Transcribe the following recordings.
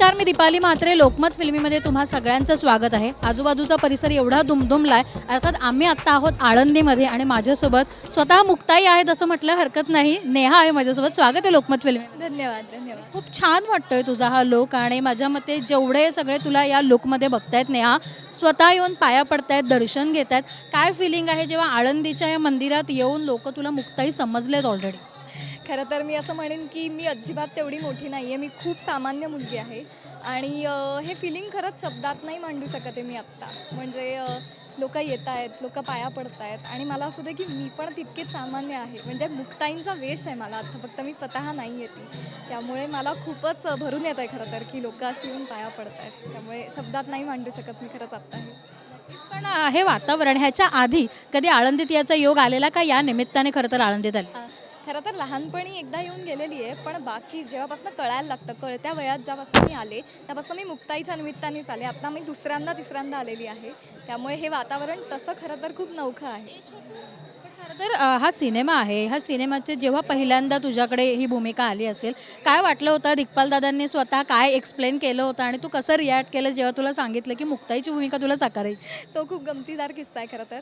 नमस्कार मी दीपाली म्हात्रे. लोकमत फिल्मीमध्ये तुम्हा सगळ्यांचं स्वागत आहे. आजूबाजूचा परिसर एवढा दुमदुमलाय अर्थात आम्ही आत्ता आहोत आळंदीमध्ये आणि माझ्यासोबत स्वतः मुक्ताई आहेत असं म्हटलं हरकत नाही. नेहा आहे माझ्यासोबत. स्वागत आहे लोकमत फिल्मी धन्यवाद धन्यवाद. खूप छान वाटतोय तुझा हा लोक आणि माझ्या मते जेवढे सगळे तुला या लोकमध्ये बघतायत नेहा स्वतः येऊन पाया पडतायत दर्शन घेत आहेत काय फिलिंग आहे जेव्हा आळंदीच्या या मंदिरात येऊन लोक तुला मुक्ताई समजलेत ऑलरेडी खरं तर मी असं म्हणेन की मी अजिबात तेवढी मोठी नाही आहे मी खूप सामान्य मुलगी आहे. आणि अ, हे फिलिंग खरंच शब्दात नाही मांडू शकत आहे मी आत्ता. म्हणजे लोक येत आहेत लोक पाया पडत आहेत आणि मला असं होतं की मी पण तितकेच सामान्य आहे. म्हणजे मुक्ताईंचा वेश आहे मला आता. फक्त मी स्वतः नाही येते त्यामुळे मला खूपच भरून येत आहे खरं तर की लोक अशी येऊन पाया पडत आहेत त्यामुळे शब्दात नाही मांडू शकत मी खरंच आत्ता हे. पण हे वातावरण ह्याच्या आधी कधी आळंदीत याचा योग आलेला का? या निमित्ताने खरं तर आळंदीत आले. अ, खरं तर लहानपणी एकदा येऊन गेलेली आहे पण बाकी जेव्हापासून कळायला लागतं कळत्या वयात ज्यापासून मी आले त्यापासून मी मुक्ताईच्या निमित्तानेच आले. आता मी दुसऱ्यांदा तिसऱ्यांदा आलेली आहे. त्यामुळे हे वातावरण तसं खरं तर खूप नौखं आहे. तर हा सिनेमा आहे. ह्या सिनेमाचे जेव्हा पहिल्यांदा तुझ्याकडे ही भूमिका आली असेल काय वाटलं होतं? दिग्पाल दादांनी स्वतः काय एक्सप्लेन केलं होतं आणि तू कसं रिॲक्ट केलं जेव्हा तुला सांगितलं की मुक्ताईची भूमिका तुला साकारायची? तो खूप गमतीदार किस्सा आहे खरं तर.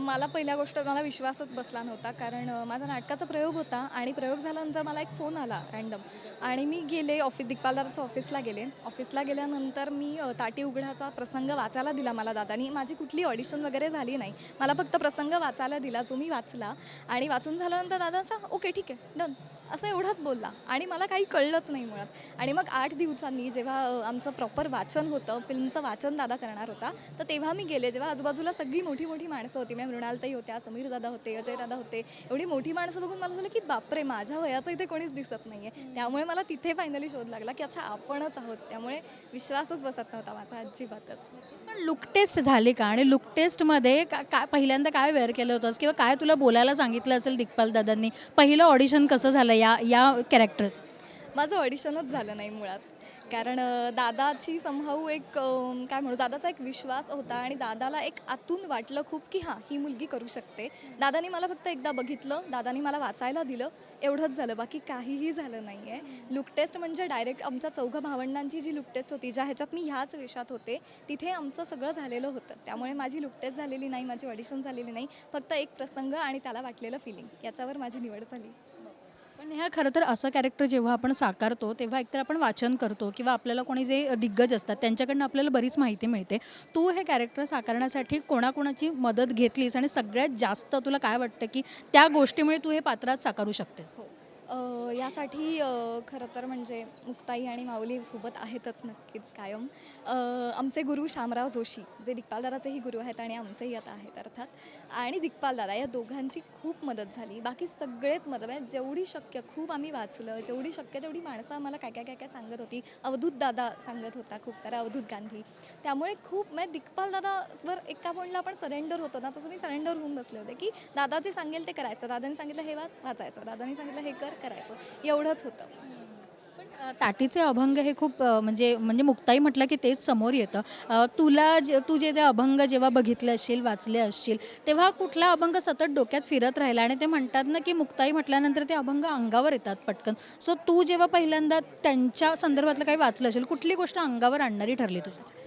मला पहिल्या गोष्ट मला विश्वासच बसला नव्हता कारण माझा नाटकाचा प्रयोग होता आणि प्रयोग झाल्यानंतर मला एक फोन आला रँडम आणि मी गेले ऑफिस दिग्पालदाराच्या ऑफिसला गेले. ऑफिसला गेल्यानंतर मी ताटी उघडाचा प्रसंग वाचायला दिला मला दादानी. माझी कुठली ऑडिशन वगैरे झाली नाही. मला फक्त प्रसंग वाचायला दिला. जो मी वाचला आणि वाचून झाल्यानंतर दादा असा ओके ठीक आहे डन. असं एवढंच बोलला. आणि मला काही कळलंच नाही मुळात. आणि मग आठ दिवसांनी जेव्हा आमचं प्रॉपर वाचन होतं फिल्मचं वाचन दादा करणार होता तर तेव्हा मी गेले. जेव्हा आजूबाजूला सगळी मोठी मोठी माणसं होती. म्हणजे मृणालताई होत्या समीर दादा होते अजय दादा होते. एवढी मोठी माणसं बघून मला झालं की बापरे माझ्या वयाचं इथे कोणीच दिसत नाही आहे त्यामुळे मला तिथे फायनली शोध लागला की अच्छा आपणच आहोत. त्यामुळे विश्वासच बसत नव्हता माझा अजिबातच. पण लुक टेस्ट झाली का? आणि लुक टेस्टमध्ये का काय पहिल्यांदा काय वेअर केलं होतंस? किंवा काय तुला बोलायला सांगितलं असेल दिग्पाल दादांनी? पहिलं ऑडिशन कसं झालं या या कॅरेक्टरचं माझं ऑडिशनच झालं नाही मुळात. कारण दादाची समहाऊ एक काय म्हणू दादाचा एक विश्वास होता आणि दादाला एक आतून वाटलं खूप की हां ही मुलगी करू शकते. दादानी मला फक्त एकदा बघितलं दादानी मला वाचायला दिलं एवढंच झालं बाकी काहीही झालं नाही आहे लुक टेस्ट म्हणजे डायरेक्ट आमच्या चौघं भावंडांची जी लुक टेस्ट होती ज्या ह्याच्यात मी ह्याच वेशात होते तिथे आमचं सगळं झालेलं होतं. त्यामुळे माझी लुक टेस्ट झालेली नाही माझी ऑडिशन झालेली नाही फक्त एक प्रसंग आणि त्याला वाटलेलं फिलिंग याच्यावर माझी निवड झाली. पण ह्या खरं तर असं कॅरेक्टर जेव्हा आपण साकारतो तेव्हा एकतर आपण वाचन करतो किंवा आपल्याला कोणी जे दिग्गज असतात त्यांच्याकडनं आपल्याला बरीच माहिती मिळते. तू हे कॅरेक्टर साकारण्यासाठी कोणाकोणाची मदत घेतलीस? आणि सगळ्यात जास्त तुला काय वाटतं की त्या गोष्टीमुळे तू हे पात्रात साकारू शकतेस? हो. यासाठी खरं तर म्हणजे मुक्ताई आणि माऊली सोबत आहेतच नक्कीच कायम. आमचे गुरु शामराव जोशी जे दिग्पालदाराचेही गुरु आहेत आणि आमचेही आता आहेत अर्थात. आणि दिग्पालदारा या दोघांची खूप मदत झाली. बाकी सगळेच मदत म्हणजे जेवढी शक्य खूप आम्ही वाचलं. जेवढी शक्य तेवढी माणसं आम्हाला काय काय काय काय सांगत होती. अवधूत दादा सांगत होता खूप सारा अवधूत गांधी. त्यामुळे खूप म्हणजे दिग्पाल दादावर एका पॉईंटला आपण सरेंडर होतो ना तसं मी सरेंडर होऊन बसले होते की दादा जे सांगेल ते करायचं. दादाने सांगितलं हे वाच वाचायचं. दादाने सांगितलं हे कर. करायचं. एवढंच होतं. पण ताटीचे अभंग हे खूप म्हणजे म्हणजे मुक्ताई म्हटलं की तेच समोर येतं. तुला जे तू जे ते अभंग जेव्हा बघितले असशील वाचले असशील तेव्हा कुठला अभंग सतत डोक्यात फिरत राहिला आणि ते म्हणतात ना की मुक्ताई म्हटल्यानंतर ते अभंग अंगावर येतात पटकन. सो तू जेव्हा पहिल्यांदा त्यांच्या संदर्भातलं काही वाचलं असेल कुठली गोष्ट अंगावर आणणारी ठरली तुझ्या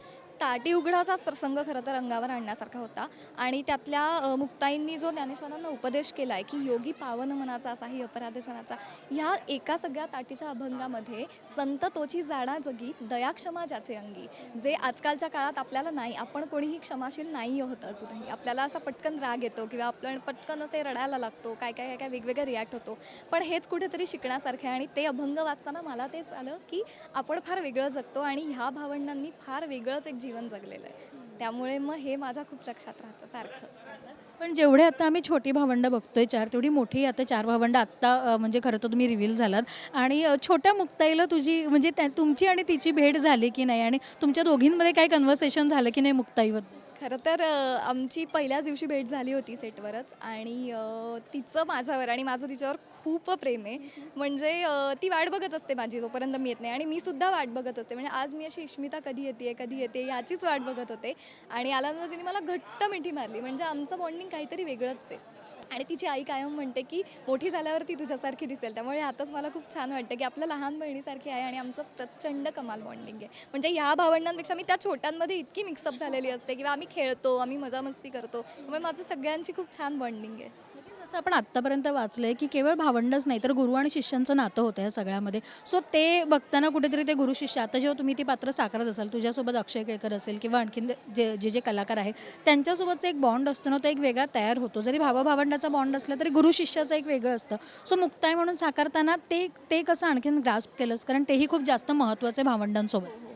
ताटी उघडाचाच प्रसंग खरं तर अंगावर आणण्यासारखा होता. आणि त्यातल्या मुक्ताईंनी जो ज्ञानेश्वरांना उपदेश केला आहे की योगी पावन मनाचा असाही अपराधजनाचा ह्या एका सगळ्या ताटीच्या अभंगामध्ये संत तोची जाणा जगी दया क्षमा ज्याचे अंगी. जे आजकालच्या काळात आपल्याला नाही आपण कोणीही क्षमाशील नाही होत अजूनही. आपल्याला असा पटकन राग येतो किंवा आपण पटकन असे रडायला लागतो काय काय काय काय वेगवेगळं रिॲक्ट होतो. पण हेच कुठेतरी शिकण्यासारखे आहे आणि ते अभंग वाचताना मला तेच आलं की आपण फार वेगळं जगतो आणि ह्या भावंडांनी फार वेगळंच एक जीवन जगलेलं आहे. त्यामुळे मग हे माझ्या खूप लक्षात राहतं सारखं. पण जेवढे आता आम्ही छोटी भावंडं बघतोय चार तेवढी मोठी आता चार भावंडं आत्ता म्हणजे खरं तर तुम्ही रिव्हील झालात. आणि छोट्या मुक्ताईला तुझी म्हणजे त्या तुमची आणि तिची भेट झाली की नाही? आणि तुमच्या दोघींमध्ये काय कन्व्हर्सेशन झालं की नाही मुक्ताईबद्दल? खरं तर आमची पहिल्याच दिवशी भेट झाली होती सेटवरच आणि तिचं माझ्यावर आणि माझं तिच्यावर खूप प्रेम आहे. म्हणजे ती वाट बघत असते माझी जोपर्यंत मी येत नाही आणि मी सुद्धा वाट बघत असते. म्हणजे आज मी अशी इश्मिता कधी येते कधी येते याचीच वाट बघत होते आणि आल्यानंतर तिने मला घट्ट मिठी मारली. म्हणजे आमचं बॉन्डिंग काहीतरी वेगळंच आहे. आणि तिची आई कायम म्हणते की मोठी झाल्यावर ती तुझ्यासारखी दिसेल. त्यामुळे आताच मला खूप छान वाटतं की आपल्या लहान बहिणीसारखी आहे आणि आमचं प्रचंड कमाल बॉन्डिंग आहे. म्हणजे ह्या भावंडांपेक्षा मी त्या छोट्यांमध्ये इतकी मिक्सअप झालेली असते किंवा आम्ही खेळतो आम्ही मजा मस्ती करतो. त्यामुळे माझं सगळ्यांची खूप छान बॉन्डिंग आहे. असं आपण आत्तापर्यंत वाचलंय की केवळ भावंडच नाही तर गुरु आणि शिष्यांचं नातं होतं या सगळ्यामध्ये. सो ते बघताना कुठेतरी ते गुरु शिष्य आता जेव्हा तुम्ही ती पात्र साकारत असाल तुझ्यासोबत अक्षय केळकर असेल किंवा आणखीन जे जे जे कलाकार आहेत त्यांच्यासोबतचा एक बॉन्ड असतो ना तो एक वेगळा तयार होतो. जरी भावा भावंडाचा बॉन्ड असला तरी गुरु शिष्याचं एक वेगळं असतं. सो मुक्ताई म्हणून साकारताना ते ते कसं आणखीन ग्रास्प केलंस? कारण तेही खूप जास्त महत्त्वाचं आहे भावंडांसोबत. हो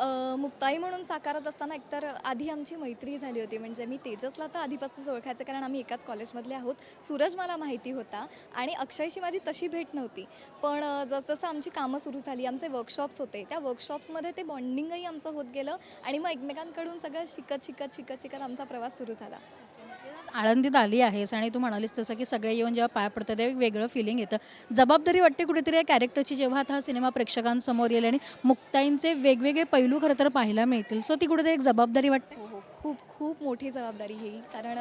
मुक्ताई म्हणून साकारत असताना एकतर आधी आमची मैत्री झाली होती. म्हणजे मी तेजसला तर आधीपासूनच ओळखायचं कारण आम्ही एकाच कॉलेजमधले आहोत. सूरज मला माहिती होता आणि अक्षयशी माझी तशी भेट नव्हती. पण जसजसं आमची कामं सुरू झाली आमचे वर्कशॉप्स होते त्या वर्कशॉप्समध्ये ते बॉन्डिंगही आमचं होत गेलं आणि मग एकमेकांकडून सगळं शिकत शिकत शिकत शिकत आमचा प्रवास सुरू झाला. आळंदीत आली आहेस आणि तू म्हणालीस तसं की सगळे येऊन जेव्हा पाय पडतं तेव्हा एक वेगळं फिलिंग येतं. जबाबदारी वाटते कुठेतरी या कॅरेक्टरची जेव्हा आता हा सिनेमा प्रेक्षकांसमोर येईल आणि मुक्ताईंचे वेगवेगळे पैलू खरं तर पाहायला मिळतील. सो ती कुठेतरी एक जबाबदारी वाटते? खूप खूप मोठी जबाबदारी ही. कारण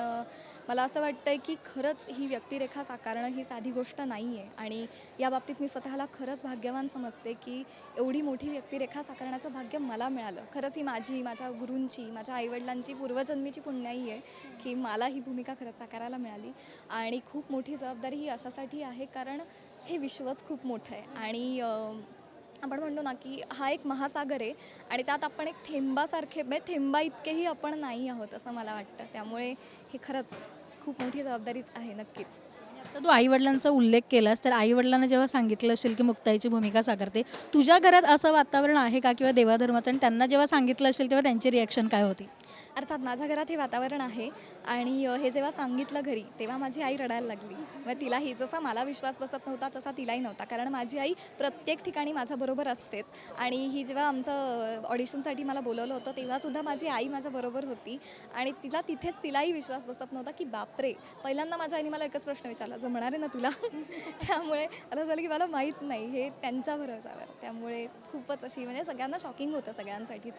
मला असं वाटतंय की खरंच ही व्यक्तिरेखा साकारणं ही साधी गोष्ट नाही आहे आणि या बाबतीत मी स्वतःला खरंच भाग्यवान समजते की एवढी मोठी व्यक्तिरेखा साकारण्याचं भाग्य मला मिळालं. खरंच ही माझी माझ्या गुरूंची माझ्या आईवडिलांची पूर्वजन्मीची पुण्याई आहे की मला ही भूमिका खरंच साकारायला मिळाली. आणि खूप मोठी जबाबदारी ही अशासाठी आहे कारण हे विश्वच खूप मोठं आहे. आणि आपण म्हणतो ना की हा एक महासागर आहे आणि त्यात आपण एक थेंबासारखे म्हणजे थेंबा इतकेही आपण नाही आहोत असं मला वाटतं. त्यामुळे हे खरंच खूप मोठी जबाबदारीच आहे नक्कीच. आता तू आईवडिलांचा उल्लेख केलास तर आईवडिलांना जेव्हा सांगितलं असेल की मुक्ताईची भूमिका साकारते तुझ्या घरात असं वातावरण आहे का किंवा देवाधर्माचं? आणि त्यांना जेव्हा सांगितलं असेल तेव्हा त्यांची रिॲक्शन काय होती? अर्थात माझ्या घरात हे वातावरण आहे आणि हे जेव्हा सांगितलं घरी तेव्हा माझी आई रडायला लागली. मग तिलाही जसा मला विश्वास बसत नव्हता तसा तिलाही नव्हता. कारण माझी आई प्रत्येक ठिकाणी माझ्याबरोबर असतेच आणि ही जेव्हा आमचं ऑडिशनसाठी मला बोलवलं होतं तेव्हासुद्धा माझी आई माझ्याबरोबर होती. आणि तिला तिथेच तिलाही विश्वास बसत नव्हता की बापरे पहिल्यांदा माझ्या आईने मला एकच प्रश्न विचारला. जमणार आहे ना तुला? त्यामुळे मला झालं की मला माहीत नाही. हे त्यांचा भरोसावर त्यामुळे खूपच अशी म्हणजे सगळ्यांना शॉकिंग होतं सगळ्यांसाठीच.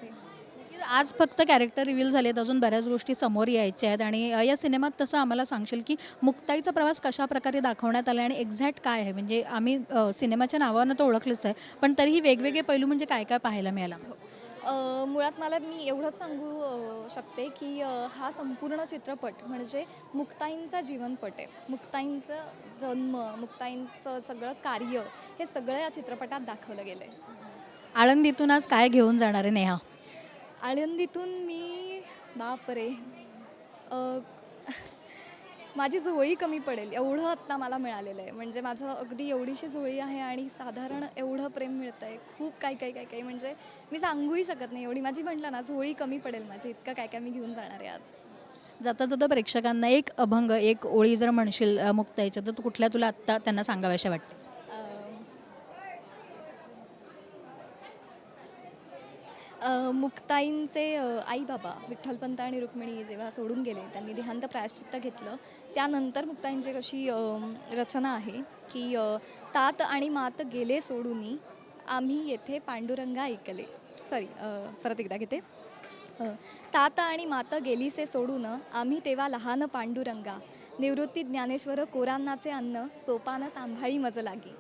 आज फक्त कॅरेक्टर रिव्हील झालेत अजून बऱ्याच गोष्टी समोर यायच्या आहेत. आणि या सिनेमात तसं आम्हाला सांगशील की मुक्ताईचा प्रवास कशा प्रकारे दाखवण्यात आला आणि एक्झॅक्ट काय आहे? म्हणजे आम्ही सिनेमाच्या नावानं तर ओळखलंच आहे. पण तरीही वेगवेगळे पैलू म्हणजे काय काय पाहायला मिळाला? मुळात मला मी एवढंच सांगू शकते की हा संपूर्ण चित्रपट म्हणजे मुक्ताईंचा जीवनपट आहे. मुक्ताईंचं जन्म मुक्ताईंचं सगळं कार्य हे सगळं या चित्रपटात दाखवलं गेलं आहे आळंदीतून आज काय घेऊन जाणार आहे नेहा? आळंदीतून मी बापरे. माझी झोळी कमी पडेल एवढं आत्ता मला मिळालेलं आहे. म्हणजे माझं अगदी एवढीशी झोळी आहे आणि साधारण एवढं प्रेम मिळतं आहे खूप काही काही काही काही. म्हणजे मी सांगूही शकत नाही एवढी. माझी म्हटलं ना झोळी कमी पडेल माझी इतकं काय काय मी घेऊन जाणार आहे आज. जाता जाता प्रेक्षकांना एक अभंग एक ओळी जर म्हणशील मुक्त मुक्ताईच्या तर तू कुठल्या तुला आत्ता त्यांना सांगाव्याशा वाटते अ, मुक्ताईंचे आई बाबा विठ्ठलपंत आणि रुक्मिणी जेव्हा सोडून गेले त्यांनी देहांत प्रायश्चित्त घेतलं. त्यानंतर मुक्ताईंची कशी अ, रचना आहे की अ, तात आणि मात गेले सोडूनी आम्ही येथे पांडुरंगा ऐकले. सॉरी परत एकदा घेते. अ, तात आणि मात गेलीसे सोडून आम्ही तेव्हा लहान पांडुरंगा निवृत्ती ज्ञानेश्वर कोरांनाचे अन्न सोपान सांभाळी मज लागी.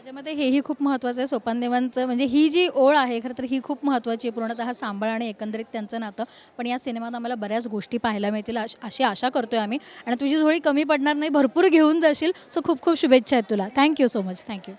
माझ्या मते हेही खूप महत्त्वाचं आहे. सोपानदेवांचं म्हणजे ही जी ओळ आहे खरं तर ही खूप महत्त्वाची आहे. पूर्णतः हा सांभाळ आणि एकंदरीत त्यांचं नातं. पण या सिनेमात आम्हाला बऱ्याच गोष्टी पाहायला मिळतील अश- अशी आशा करतोय आम्ही. आणि तुझी झोळी कमी पडणार नाही भरपूर घेऊन जाशील. सो खूप खूप शुभेच्छा आहेत तुला. Thank you so much thank you